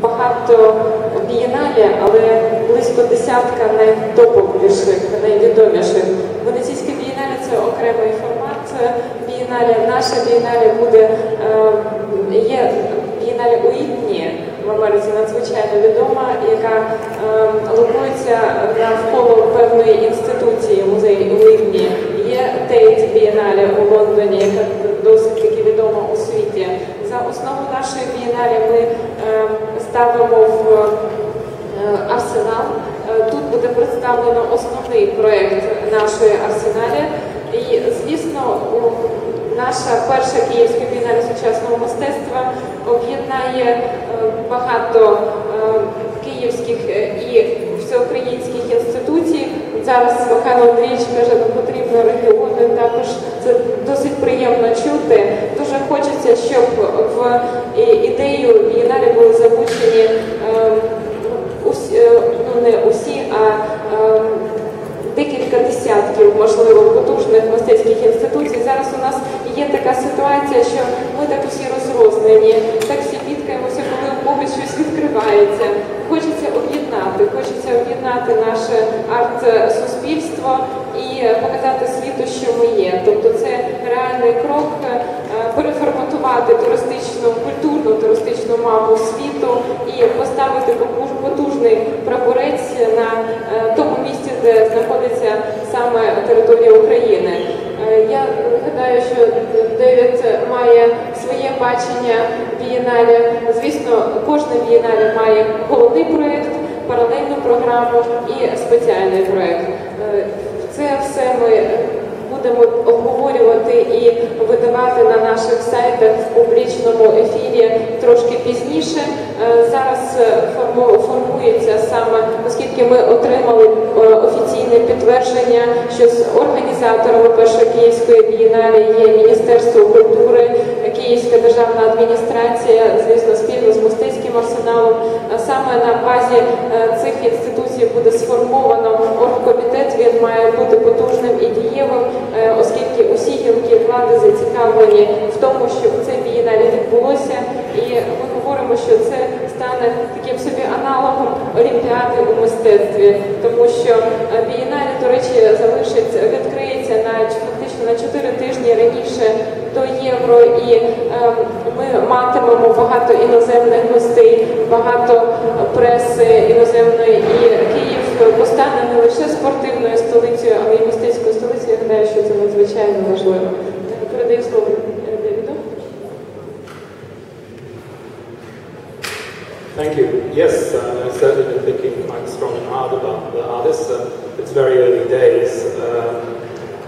багато бієнале, але близько десятка найтоповіших, найвідоміших. Венеційське бієнале це окремий формат бієнале. Наше бієнале буде е, є бієнале у Ітні в Америці надзвичайно відома, яка е, локується навколо певної інституції музею у Ітні. Є Тейт Бієнале у Лондоні, яка досить таки відома у світі. За основу нашої бієнале ми е, ставимо в е, арсенал. Е, Тут буде представлено основний проєкт нашої арсеналі. І, звісно, наша перша київська бієнале сучасного мистецтва об'єднає багато київських і всеукраїнських інституцій. Зараз Михайло Андрійович каже, нам потрібно регіони. Також це досить приємно чути. Дуже хочеться, щоб в ідею бієнале були залучені е, усі, е, ну не усі, а е, декілька десятків, можливо, потужних мистецьких інституцій. Зараз у нас є така ситуація, що ми так усі розрознені, так всі бідкаємося, коли у когось щось відкривається. Хочеться об'єднати, хочеться об'єднати наше арт-суспільство і показати світу, що ми є. Тобто це реальний крок е, переформатувати туристичну, культурну туристичну мапу світу і поставити потужний прапорець на е, тому місці, де знаходиться саме територія України. Е, Я гадаю, що Девід має своє бачення бієнале. Звісно, кожна бієнале має головний проєкт, паралельну програму і спеціальний проєкт. Це все ми будемо обговорювати і видавати на наших сайтах в публічному ефірі трошки пізніше. Е, Зараз е, формується саме, оскільки ми отримали е, офіційне підтвердження, що з організаторами першої київської бієнале є Міністерство культури, Київська державна адміністрація, звісно, спільно з мистецьким арсеналом. Саме на базі цих інституцій буде сформовано оргкомітет. Він має бути потужним і дієвим, оскільки усі гілки влади зацікавлені в тому, щоб це бієналі відбулося. І ми говоримо, що це стане таким собі аналогом олімпіади у мистецтві, тому що бієналі, до речі, залишиться, відкриється на фактично на 4 тижні раніше до євро, і е, ми матимемо багато іноземних гостей, багато преси іноземної, і Київ постане не лише спортивною столицею, але й мистецькою столицею. Я гадаю, що це надзвичайно важливо. Передаю слово е, Thank you. Yes, uh, I've certainly been thinking quite strong and hard about the artists. Uh, it's very early days. Um,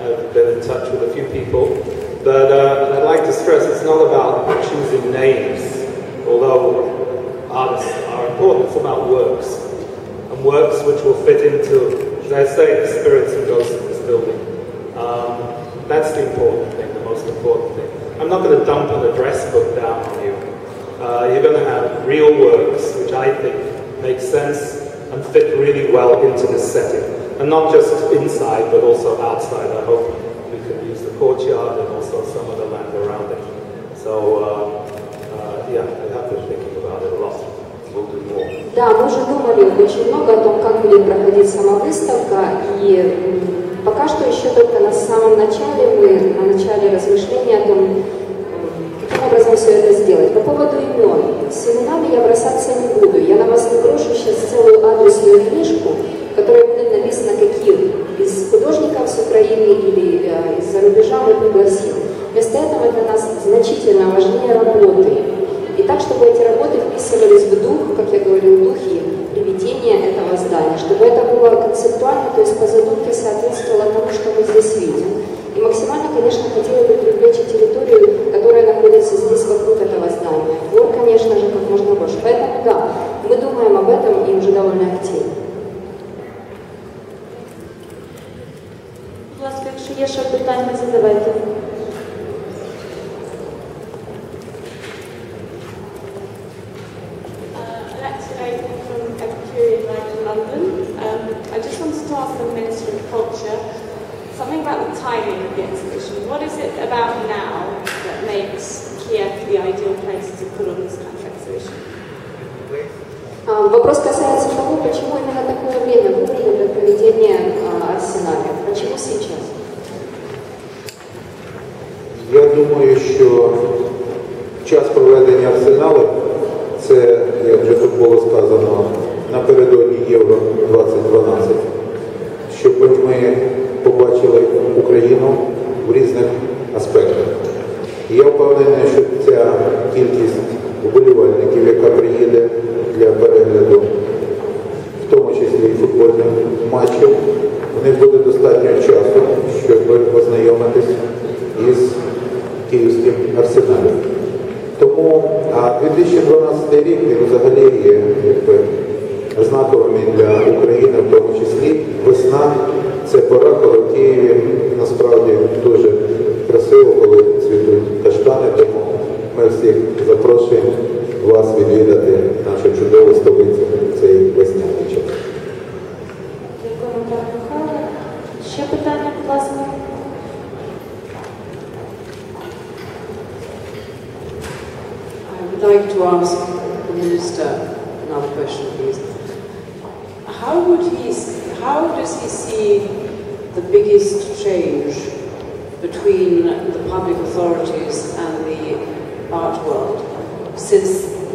I've been in touch with a few people. But uh, I'd like to stress it's not about choosing names, although artists are important. It's about works. And works which will fit into, as I say, the spirits and ghosts of this building. Um, that's the important thing, the most important thing. I'm not going to dump an address book down on you. Uh, you're going to have real works, which I think make sense and fit really well into this setting. And not just inside, but also outside. I hope we can use the courtyard Да, мы уже думали очень много о том, как будет проходить сама выставка, и пока что еще только на самом начале, мы на начале размышления о том, каким образом все это сделать. По поводу имен. С именами я бросаться не буду. Я на вас не брошу сейчас целую адресную книжку, в которой будет написано, каких из художников с Украины или э, из-за рубежа мы пригласим. Вместо этого для нас значительно важнее работы. И так, чтобы эти работы вписывались в дух, как я говорил, в духе приведения этого здания, чтобы это было концептуально, то есть по задумке соответствовало тому, что мы здесь видим. И максимально, конечно, хотела бы привлечь территорию, которая находится здесь вокруг этого здания. Двор, конечно же, как можно больше. Поэтому да, мы думаем об этом и уже довольно активно. Будь ласка, якщо є ще задавайте. чудову столицю в цей весняний час. Дякуємо, пане Михайло. Ще питання, будь ласка. I would like to ask the Minister another question, please. How would he, how does he see the biggest change between the public authorities and the art world since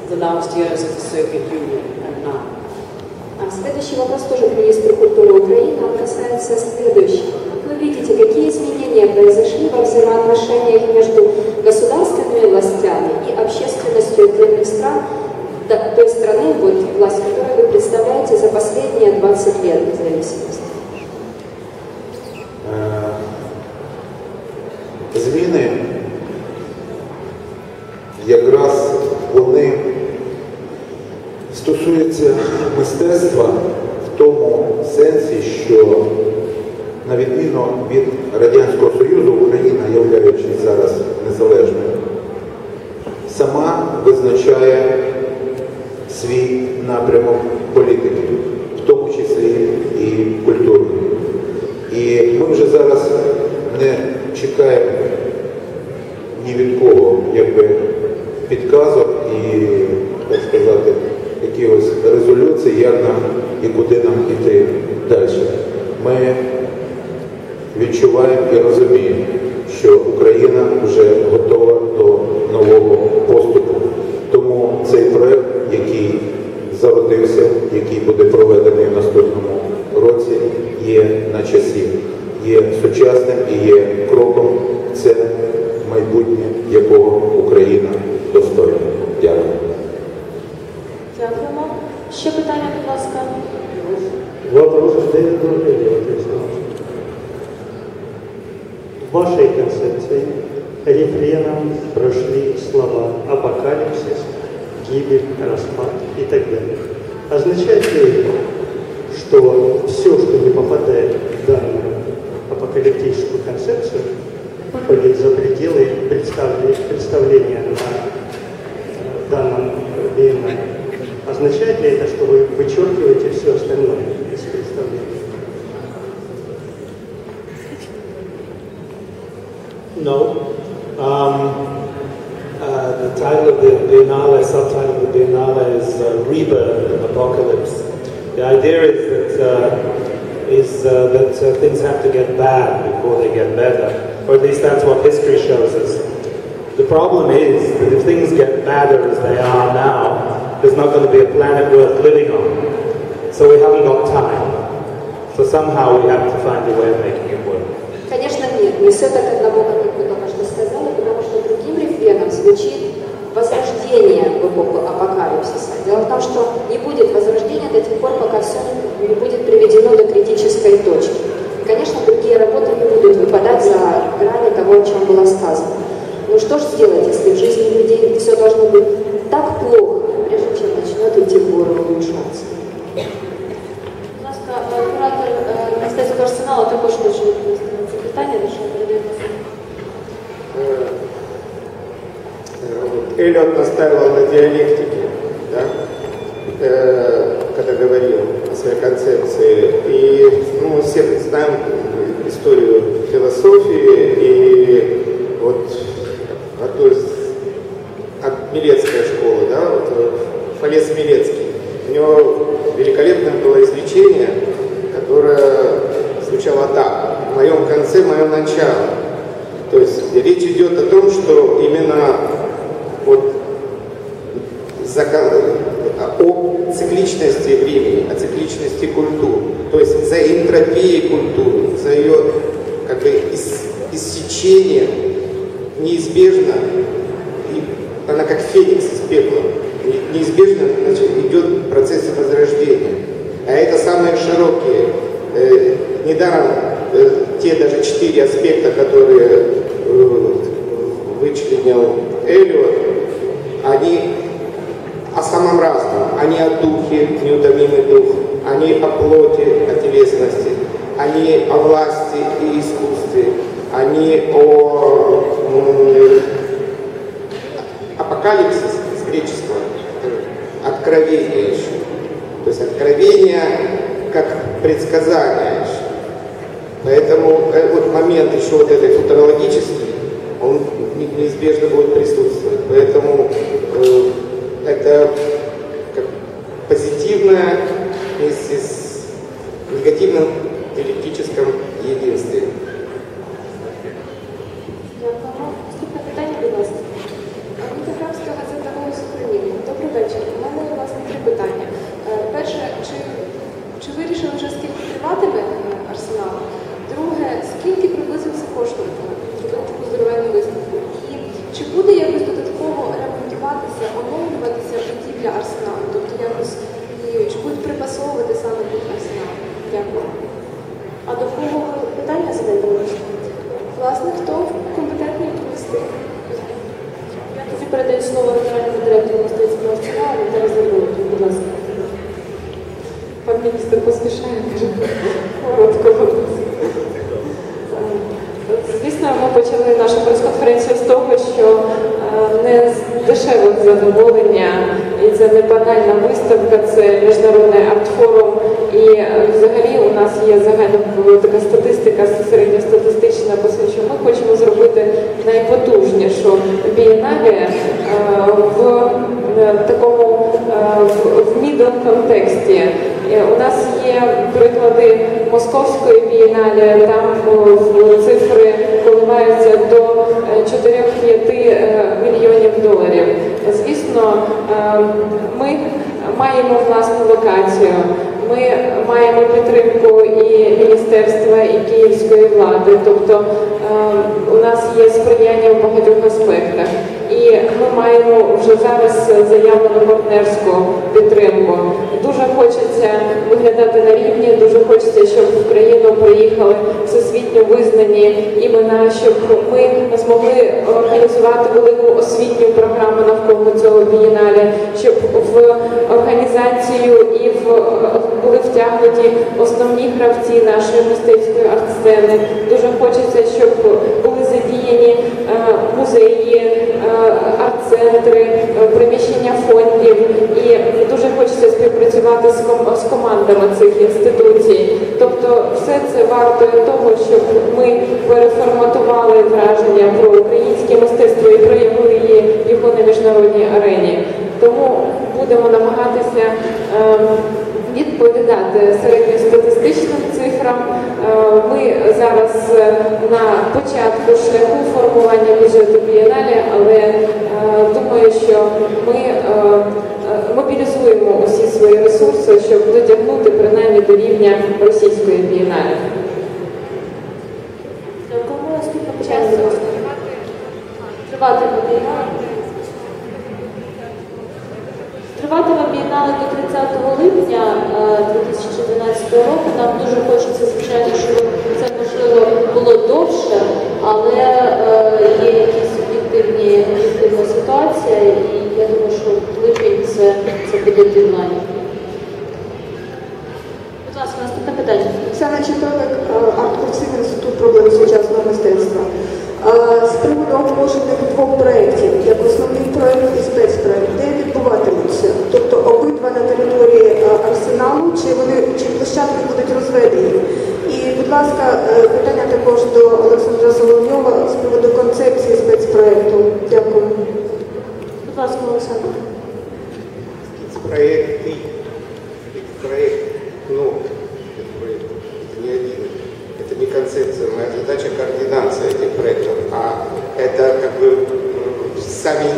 the last years of the Soviet Union and now? А Следующий вопрос тоже к министру культуры Украины. Он касается следующего. Вы видите, какие изменения произошли во взаимоотношениях между государственными властями и общественностью отдельных стран, той страны, вот, власть которой вы представляете за последние 20 лет независимости? Якихось резолюцій, як нам і куди нам іти далі. Ми відчуваємо і розуміємо, що Україна вже готова до нового поступу. Тому цей проект, який зародився, який буде проведений в наступному році, є на часі, є сучасним і є кроком це майбутнє, якого Україна рефреном прошли слова апокалипсис, гибель, распад и так далее. Означает ли это, что все, что не попадает в данную апокалиптическую концепцию, выпадет за пределы представления, представления на э, данном биеннале? Означает ли это, что вы вычеркиваете все uh, Rebirth and Apocalypse. The idea is that, uh, is, uh, that uh, things have to get bad before they get better, or at least that's what history shows us. The problem is that if things get badder as they are now, there's not going to be a planet worth living on. So we haven't got time. So somehow we have to find a way of making it work. Конечно, нет, не все так однобоко, как вы только что сказали, потому что другим рефреном звучит возрождение в эпоху апокалипсиса. Дело в том, что не будет возрождения до тех пор, пока все не будет приведено до критической точки. И, конечно, другие работы не будут выпадать за грани того, о чем было сказано. Ну что же сделать, если в жизни людей все должно быть так плохо, прежде чем начнет идти вгору улучшаться? Будь ласка, е, куратор е, мистецького арсеналу також хоче відповісти на це питання, на що передаємо слово. Вот Эллиот настаивал на диалектике, да, э, когда говорил о своей концепции. И ну, мы все знаем историю философии, и вот из от Милецкая школа, да, вот э, Фалес Милецкий. него великолепное было изречение, которое звучало так. В моем конце мое начало. То есть речь идет о том, что именно вот закон- о цикличности времени, о цикличности культур. То есть за энтропией культуры, за ее как бы ис- иссечением неизбежно, и она как феникс из пепла, не- неизбежно значит, идет процесс возрождения. А это самые широкие. Э, недаром э, те даже четыре аспекта, которые э, вычленил Эллиот, они о самом разном. Они о духе, неутомимый дух, они о плоти, о телесности, они о власти и искусстве, они о апокалипсис с греческого, откровение еще. То есть откровение как предсказание еще. Поэтому э, вот момент еще вот этой футурологический, он не- неизбежно будет присутствовать. Поэтому э, это как позитивное вместе с негативным Пан міністр поспішає, каже, коротко. Звісно, ми почали нашу прес-конференцію з того, що е, не з дешевих задоволення, і це не банальна виставка, це міжнародний арт-форум. І е, взагалі у нас є загальна така статистика, середньостатистична, по що ми хочемо зробити найпотужнішу бієнале е, в е, такому е, в- мідл контексті. Е, У нас є приклади московської бієнале, там е, цифри коливаються до е, 4-5 е, мільйонів доларів. Звісно, е, ми маємо власну локацію. Ми маємо підтримку і міністерства, і київської влади. Тобто е, у нас є сприяння в багатьох аспектах. І ми маємо вже зараз заявлену партнерську підтримку. Дуже хочеться виглядати на рівні, дуже хочеться, щоб в країну приїхали всесвітньо визнані імена, щоб ми змогли організувати велику освітню програму навколо цього бієнале, щоб в організацію і в були втягнуті основні гравці нашої мистецької арт-сцени. Дуже хочеться, щоб були задіяні е, музеї, е, арт-центри, е, приміщення фондів. І дуже хочеться співпрацювати з, ком- з командами цих інституцій. Тобто, все це вартує того, щоб ми переформатували враження про українське мистецтво і проявили його на міжнародній арені. Тому будемо намагатися. ем, відповідати середньостатистичним цифрам. Е, Ми зараз е, на початку шляху формування бюджету бієналі, але е, думаю, що ми мобілізуємо усі свої ресурси, щоб дотягнути принаймні до рівня російської бієналі. Кому наступне питання? будь ласка? Триватиме бієнале. До 30 липня е, 2012 року. Нам дуже хочеться, звичайно, щоб це можливо було довше, але е, є якісь об'єктивні об'єктивна ситуація, і я думаю, що липень це, це буде дедлайн. Будь ласка, наступне питання. Оксана Читовик, арт-курсивний інститут проблем сучасного мистецтва. Е, З приводу оголошених двох проєктів, як основний проєкт і спецпроєкт, Олександра Соловйова з приводу концепції спецпроєкту. Дякую. Будь ласка, Олександр. Проекты проект, ну, это проект, это не один, это не концепция, моя задача координация этих проектов, а это как бы м, сами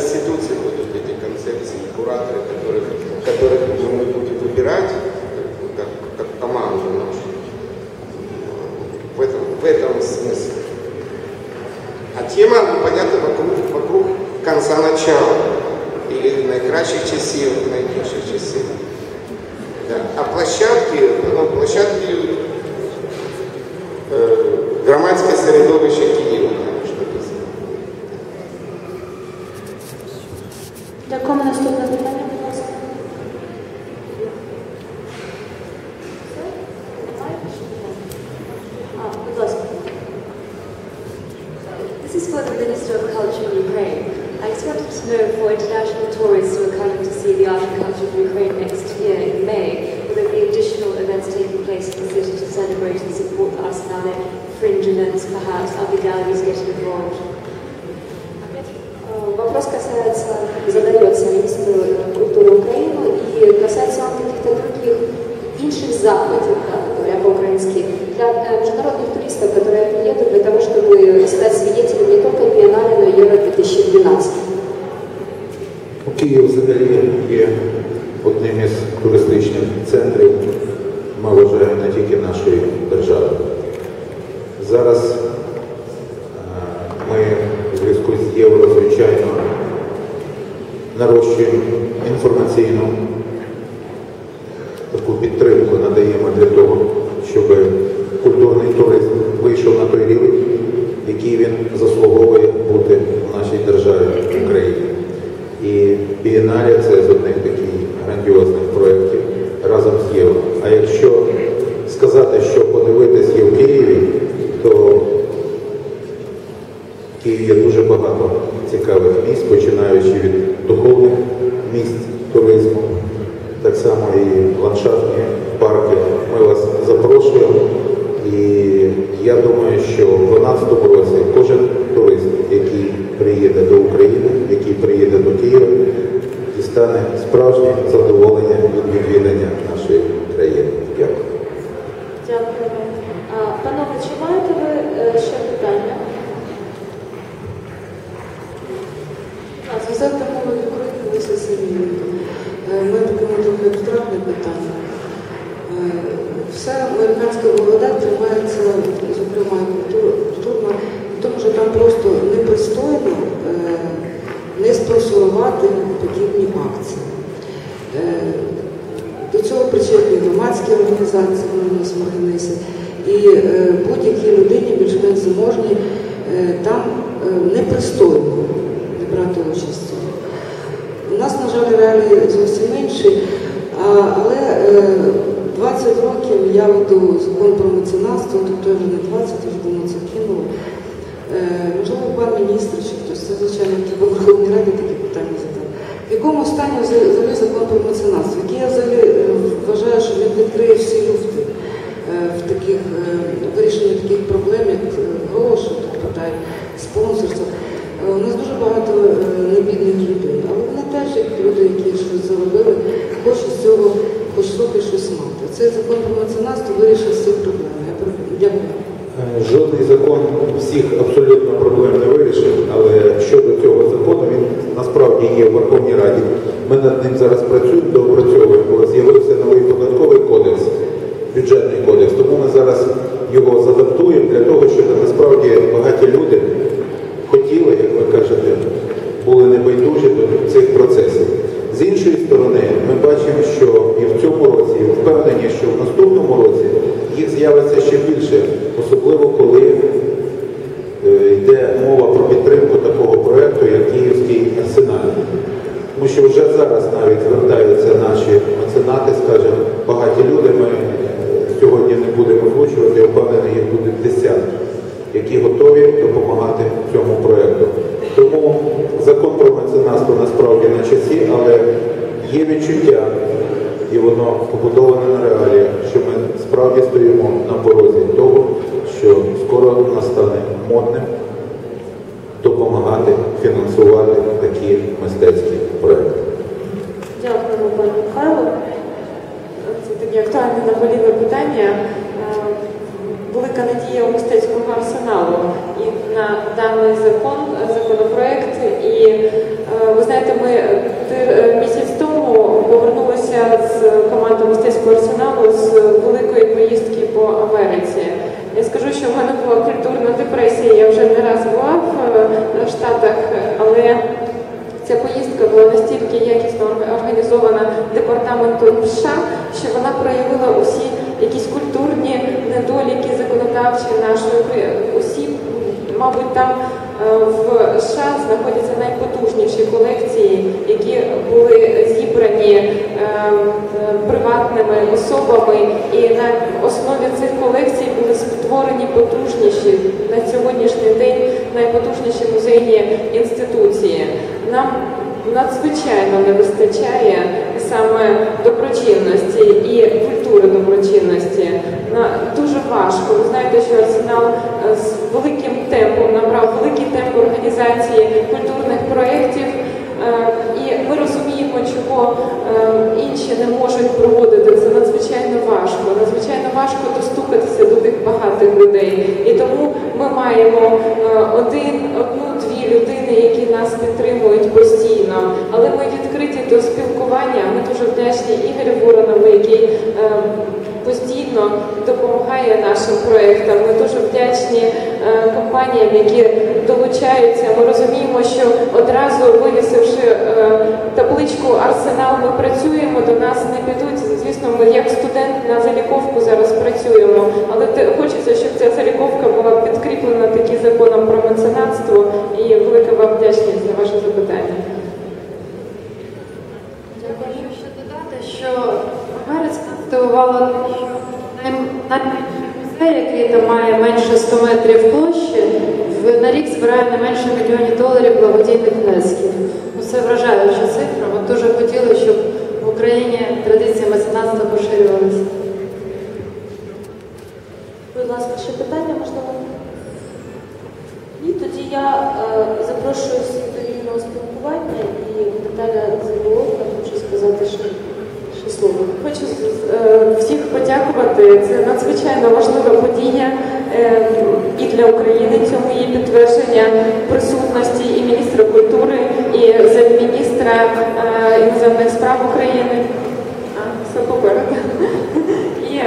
for the Minister of Culture in Ukraine. I just wanted to know for international tourists who are coming to see the art and culture of Ukraine next year in May, will there be additional events taking place in the city to celebrate and support the Arsenale fringe events perhaps? Are the galleries getting involved? Э, Вопрос касается, нашої держави. Зараз е, ми в зв'язку з євро, звичайно, нарощуємо інформаційну таку підтримку надаємо для того, щоб культурний туризм вийшов на той рівень, який він заслуговує бути в нашій державі Україні. І бієналія це з одних таких грандіозних проєктів разом з євро. А якщо сказати, що подивитись є в Києві, то в Києві є дуже багато цікавих місць, починаючи від духовних місць туризму, так само і ландшафтні парки. Ми вас запрошуємо. І я думаю, що в 2012 році кожен турист, який приїде до України, який приїде до Києва, дістане справжнє задоволення від відвідання нашої країни. Дякую. Дякуємо. А, Панове, чи маєте ви е, ще питання? Сказати мовою України Леся Сергіївна. Е, Ми таке трохи абстрактне питання. Е, Вся американська влада тримається, зокрема, і культур- культурно, в тому, що там просто непристойно е, не спонсорувати подібні акції. Е, До цього причетні громадські організації, вони у нас в Марганесі, і е, будь-якій людині більш-менш заможній е, там е, непристойно не брати участі. У нас, на жаль, реалії зовсім інші, але е, 20 років я веду закон про меценатство, тобто вже не 20, вже давно це кинула. Е, Можливо, пан міністр чи хтось, це, звичайно, в Верховній Раді такі питання задати. В якому стані взагалі закон про меценатство? Який я взагалі вважаю, що він відкриє всі люфти в таких е, вирішенні таких проблем, як е, гроші, тобто та спонсорство. Е, У нас дуже багато небідних людей, але вони теж, як люди, які щось заробили, хочуть з цього хоч трохи щось мати. Цей закон про меценатство вирішив всі проблеми. Дякую. Жодний закон всіх абсолютно проблем не вирішив, але щодо цього закону він насправді є в Верховній Раді. Ми над ним зараз працюємо, доопрацьовуємо, бо з'явився новий податковий бюджетний кодекс. Тому ми зараз його задаптуємо для того, щоб насправді багаті люди хотіли, як ви кажете, були небайдужі до цих процесів. З іншої сторони, ми бачимо, що і в цьому році, і впевнені, що в наступному році їх з'явиться ще більше, особливо коли е, йде мова про підтримку такого проєкту, як Київський арсенал. Тому що вже зараз навіть звертаються наші меценати, скажімо, багаті люди, ми е, сьогодні не будемо озвучувати, я впевнений, їх буде десятки, які готові допомагати цьому проєкту. Тому закон про меценатство насправді на часі, але є відчуття, і воно побудоване на реаліях, що ми справді стоїмо на порозі того, що скоро настане модним допомагати фінансувати такі мистецькі проекти. Дякуємо, пане Михайло. Це таке е, велика надія у мистецького арсеналу і на даний закон, законопроект. І е, ви знаєте, ми ти- місяць тому повернулися з командою мистецького арсеналу з великої поїздки по Америці. Я скажу, що в мене була культурна депресія. Я вже не раз була в е, Штатах, але Ця поїздка настільки якісно організована департаментом США, що вона проявила усі якісь культурні недоліки законодавчі нашої. Усі, мабуть, там е, в США знаходяться найпотужніші колекції, які були зібрані е, приватними особами, і на основі цих колекцій були створені потужніші на сьогоднішній день найпотужніші музейні інституції. Нам надзвичайно не вистачає саме доброчинності і культури доброчинності. Дуже важко. Ви знаєте, що арсенал е, з великим темпом набрав великий темп організації культурних проєктів. Е, І ми розуміємо, чого е, інші не можуть проводити. Це надзвичайно важко. Надзвичайно важко достукатися до тих багатих людей. І тому ми маємо один, одну-дві людини, які нас підтримують постійно. Але ми відкриті до спілкування. Ми дуже вдячні Ігорю Воронову, який е, постійно допомагає нашим проєктам. Ми дуже вдячні е, компаніям, які долучаються. Ми розуміємо, що одразу вивісивши е, табличку Арсенал, ми працюємо, до нас не підуть. Звісно, ми як студент на заліковку зараз працюємо, але хочеться, щоб ця заліковка була підкріплена таки законом про меценатство. І велика вам вдячність за ваше запитання. Я хочу ще додати, що що най- найменший музей, який там має менше 100 метрів площі, на рік збирає не менше мільйонів доларів благодійних внесків. Це вражаюча цифра. Ми дуже хотіли, щоб в Україні традиція меценатства поширювалася. Будь ласка, ще питання можливо? І тоді я е, запрошую всіх до вільного спілкування і Наталя Заболотна хочу сказати ще, ще слово. Хочу е, всіх подякувати. Це надзвичайно важлива подія е, і для України. Цьому є підтвердження присутності і міністра культури, і замміністра е, іноземних справ України. Все попереду. І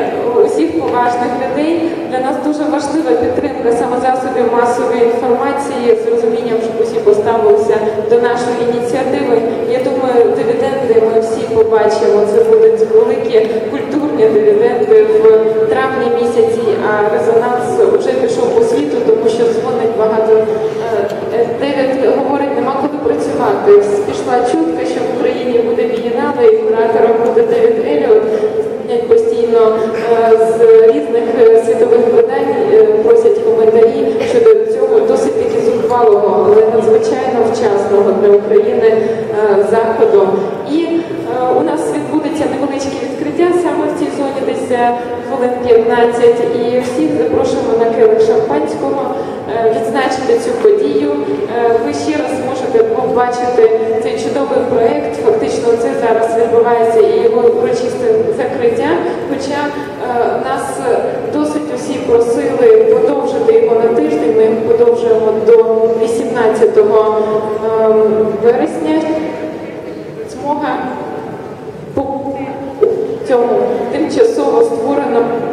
усіх поважних людей для нас дуже важлива підтримка саме засобів масової інформації з розумінням, щоб усі поставилися до нашої ініціативи. Я думаю, дивіденди ми всі побачимо. Це будуть великі культурні дивіденди в травні місяці, а резонанс вже пішов по світу, тому що дзвонить багато. Е, Девід говорить, нема куди працювати. Пішла чутка, що в Україні буде бієнале і куратором буде Девід Еліот. Дзвонять постійно е, з різних е, світових видань, е, просять коментарі щодо цього досить таки зухвалого, але надзвичайно вчасного для України заходу. І у нас відбудеться невеличке відкриття саме в цій зоні, десь хвилин 15, і всіх запрошуємо на келих шампанського відзначити цю подію. Е, Ви ще раз можете побачити цей чудовий проєкт. Фактично, це зараз відбувається і його урочисте закриття. Хоча е, нас досить усі просили подовжити його на тиждень. Ми його подовжуємо до 18 ем, вересня. Змога в цьому тимчасово створеному